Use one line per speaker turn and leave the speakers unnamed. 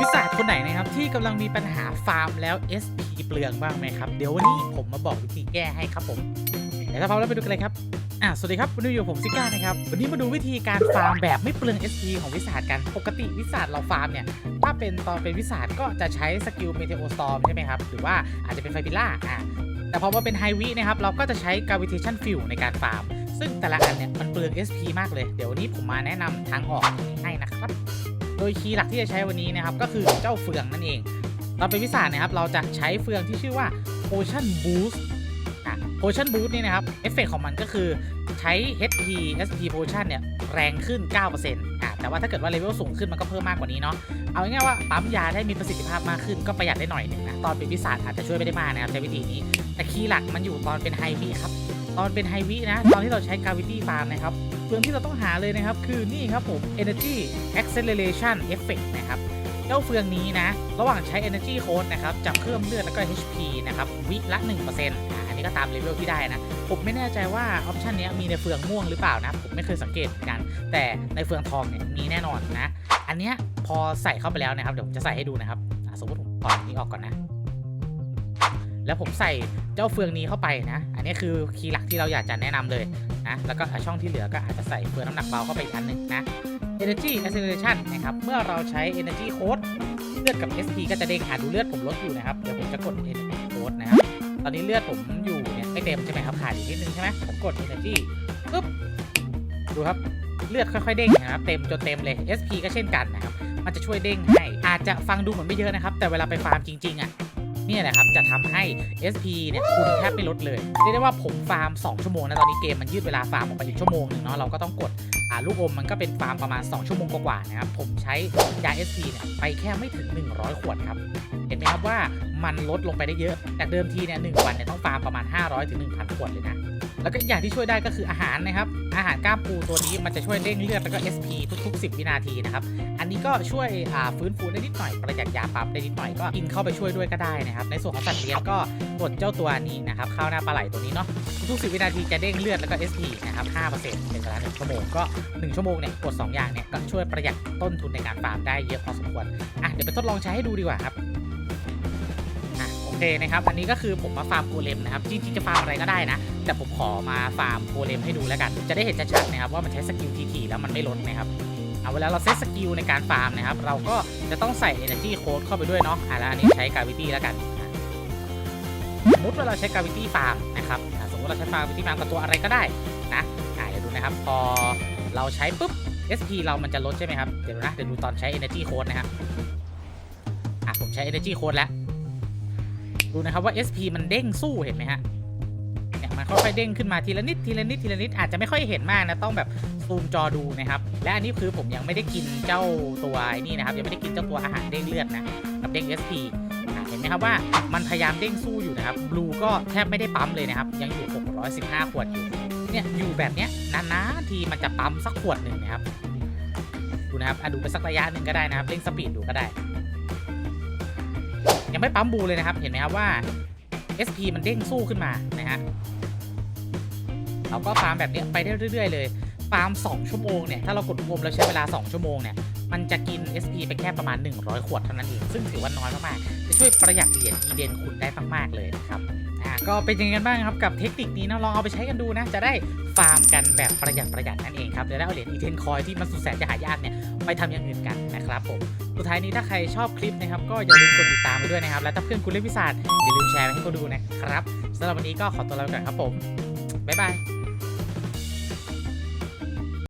วิสาหคนไหนนะครับที่กำลังมีปัญหาฟาร์มแล้ว SP เปลืองบ้างไหมครับ เดี๋ยววันนี้ผมมาบอกวิธีแก้ให้ครับผมเดี๋ยวถ้าพร้อมแล้วไปดูกันเลยครับอะสวัสดีครับวันนี้อยู่ผมซิก้านะครับ วันนี้มาดูวิธีการฟาร์มแบบไม่เปลือง SP ของวิสาหกัน ปกติวิสาหเราฟาร์มเนี่ย ถ้าเป็นตอนเป็นวิสาหก็จะใช้สกิลเมเทโอสตอมใช่ไหมครับ หรือว่าอาจจะเป็นไฟพิล่าอะแต่พอมาเป็นไฮวินะครับ เราก็จะใช้ gravitation field ในการฟาร์ม ซึ่งแต่ละอันเนี่ยมันเปลือง SP มากเลย เดี๋ยววันนี้ผมมาแนะนำทางออกให้นะครับ โดยคีย์หลักที่จะใช้วันนี้นะครับก็คือเจ้าเฟืองนั่นเอง เราเป็นวิสานะครับเราจะใช้เฟืองที่ชื่อว่า Potion Boost อะ Potion Boost นี่นะครับเอฟเฟกของมันก็คือใช้ HP SP Potion เนี่ยแรงขึ้น 9%อะแต่ว่าถ้าเกิดว่าเลเวลสูงขึ้นมันก็เพิ่มมากกว่านี้เนาะเอาง่ายๆว่าปั๊มยาได้มีประสิทธิภาพมากขึ้นก็ประหยัดได้หน่อยนึงนะตอนเป็นวิสาอาจจะช่วยไม่ได้มากนะครับใช้วิธีนี้ แต่คีย์หลักมันอยู่ตอนเป็นไฮวีครับตอนเป็นไฮวินะตอนที่เราใช้ gravity farm นะครับ เฟืองที่เราต้องหาเลยนะครับ คือนี่ครับผม energy acceleration effect นะครับ เจ้าเฟืองนี้นะ ระหว่างใช้ energy code นะครับ จะเพิ่มเลือดแล้วก็ HP นะครับ วิละ1%อะอันนี้ก็ตามเลเวลที่ได้นะ ผมไม่แน่ใจว่าออปชันนี้มีในเฟืองม่วงหรือเปล่านะ ผมไม่เคยสังเกตกัน แต่ในเฟืองทองเนี่ยมีแน่นอนนะ อันเนี้ยพอใส่เข้าไปแล้วนะครับ เดี๋ยวผมจะใส่ให้ดูนะครับ สมมติผมถอดอันนี้ออกก่อนนะ แล้วผมใส่เจ้าเฟืองนี้เข้าไปนะ อันนี้คือคีย์หลักที่เราอยากจะแนะนำเลยนะแล้วก็ช่องที่เหลือก็อาจจะใส่เฟืองน้ำหนักเบาเข้าไปอีกอันหนึ่งนะ Energy Acceleration นะครับเมื่อเราใช้ Energy Code เลือดกับ SP ก็จะเด้งอะดูเลือดผมลดอยู่นะครับเดี๋ยวผมจะกด Energy Code นะครับตอนนี้เลือดผมอยู่เนี่ยไม่เต็มใช่ไหมครับขาดอีกนิดนึงใช่ไหมผมกด Energy ปึ๊บดูครับเลือดค่อยๆเด้งนะครับเต็มจนเต็มเลย SP ก็เช่นกันนะครับมันจะช่วยเด้งให้อาจจะฟังดูเหมือนไม่เยอะนะครับ แต่เวลาไปฟาร์มจริงๆอะ เนี่ยแหละครับจะทำให้ SP เนี่ยคุณแทบไม่ลดเลยเรียกได้ว่าผมฟาร์ม 2 ชั่วโมงนะตอนนี้เกมมันยืดเวลาฟาร์มออกไปอีกชั่วโมงหนึ่งเนาะเราก็ต้องกดลูกอมมันก็เป็นฟาร์มประมาณ 2 ชั่วโมงกว่าๆนะครับผมใช้ยา SP เนี่ยไปแค่ไม่ถึง 100 ขวดครับเห็นไหมครับว่ามันลดลงไปได้เยอะจากเดิมทีเนี่ยหนึ่งวันเนี่ยต้องฟาร์มประมาณ 500ถึง1,000 ขวดเลยนะแล้วก็อย่างที่ช่วยได้ก็คืออาหารนะครับ อาหารก้ามปูตัวนี้มันจะช่วยเด้งเลือดแล้วก็ SP ทุก ๆ 10 วินาทีนะครับ นนี้ก็ช่วยฟื้นฟูได้นิดหน่อยประหยัดยาปั๊มได้นิดหน่อยก็กินเข้าไปช่วยด้วยก็ได้นะครับในส่วนของสัตว์เลี้ยงก็กดเจ้าตัวนี้นะครับข้าวหน้าปลาไหลตัวนี้เนาะทุกๆ10วินาทีจะเด้งเลือดแล้วก็ SP นะครับ5%เป็นเวลา1ชั่วโมงก็ 1 ชั่วโมงเนี่ยกด 2 อย่างเนี่ยก็ช่วยประหยัดต้นทุนในการฟาร์มได้เยอะพอสมควรอะเดี๋ยวไปทดลองใช้ให้ดูดีกว่าครับโอเคนะครับ อันนี้ก็คือผมมาฟาร์มโกเลมนะครับ จริงๆจะฟาร์มอะไรก็ได้นะ แต่ผมขอมาฟาร์มโกเลมให้ดูแล้วกัน จะได้เห็นชัดๆนะครับว่ามันใช้สกิลทีๆแล้วมันไม่ลดนะครับ เอาเวลาเราเซตสกิลในการฟาร์มนะครับ เราก็จะต้องใส่ energy code เข้าไปด้วยเนาะอะแล้วอันนี้ใช้ gravity แล้วกันอะสมมติว่าเราใช้ gravity farm นะครับสมมติเราใช้ gravity farm กับตัวอะไรก็ได้นะอะเดี๋ยวดูนะครับ พอเราใช้ปุ๊บ SP เรามันจะลดใช่ไหมครับ เดี๋ยวดูนะ เดี๋ยวดูตอนใช้ energy code นะครับอะผมใช้ energy code แล้ว ดูนะครับว่า SP มันเด้งสู้เห็นไหมฮะ มันค่อยๆเด้งขึ้นมาทีละนิดทีละนิดทีละนิดอาจจะไม่ค่อยเห็นมากนะต้องแบบซูมจอดูนะครับและอันนี้คือผมยังไม่ได้กินเจ้าตัวนี่นะครับยังไม่ได้กินเจ้าตัวอาหารเด้งเลือดนะกับเด้ง SP เห็นไหมครับว่ามันพยายามเด้งสู้อยู่นะครับบลูก็แทบไม่ได้ปั๊มเลยนะครับยังอยู่ 615 ขวดอยู่เนี่ยอยู่แบบเนี้ยนานๆทีมันจะปั๊มสักขวดหนึ่งนะครับดูนะครับอะดูไปสักระยะหนึ่งก็ได้นะครับเร่งสปีดดูก็ได้ ยังไม่ปั๊มบูเลยนะครับเห็นไหมครับว่า SP มันเด้งสู้ขึ้นมานะฮะ เราก็ฟาร์มแบบนี้ไปได้เรื่อยๆเลยฟาร์ม 2 ชั่วโมงเนี่ยถ้าเรากดรวมแล้วใช้เวลา 2 ชั่วโมงเนี่ยมันจะกิน SP ไปแค่ประมาณ 100 ขวดเท่านั้นเองซึ่งถือว่าน้อยมากๆจะช่วยประหยัดเหรียญอีเดนคุณได้มากๆเลยนะครับอ่าก็เป็นยังไงกันบ้างครับกับเทคนิคนี้นะลองเอาไปใช้กันดูนะจะได้ฟาร์มกันแบบประหยัดประหยัดนั่นเองครับจะได้เอาเหรียญอีเทนคอยที่มันสุดแสนจะหายากเนี่ยไปทำอย่างอื่นกันนะครับผมสุดท้ายนี้ถ้าใครชอบคลิปนะครับก็อย่าลืมกดติดตามไปด้วยนะครับ และถ้าเพื่อนคุณเล่นพิศาจอย่าลืมแชร์ให้เขาดูนะครับสำหรับวันนี้ก็ขอตัวลาไปก่อนครับผมบ๊ายบาย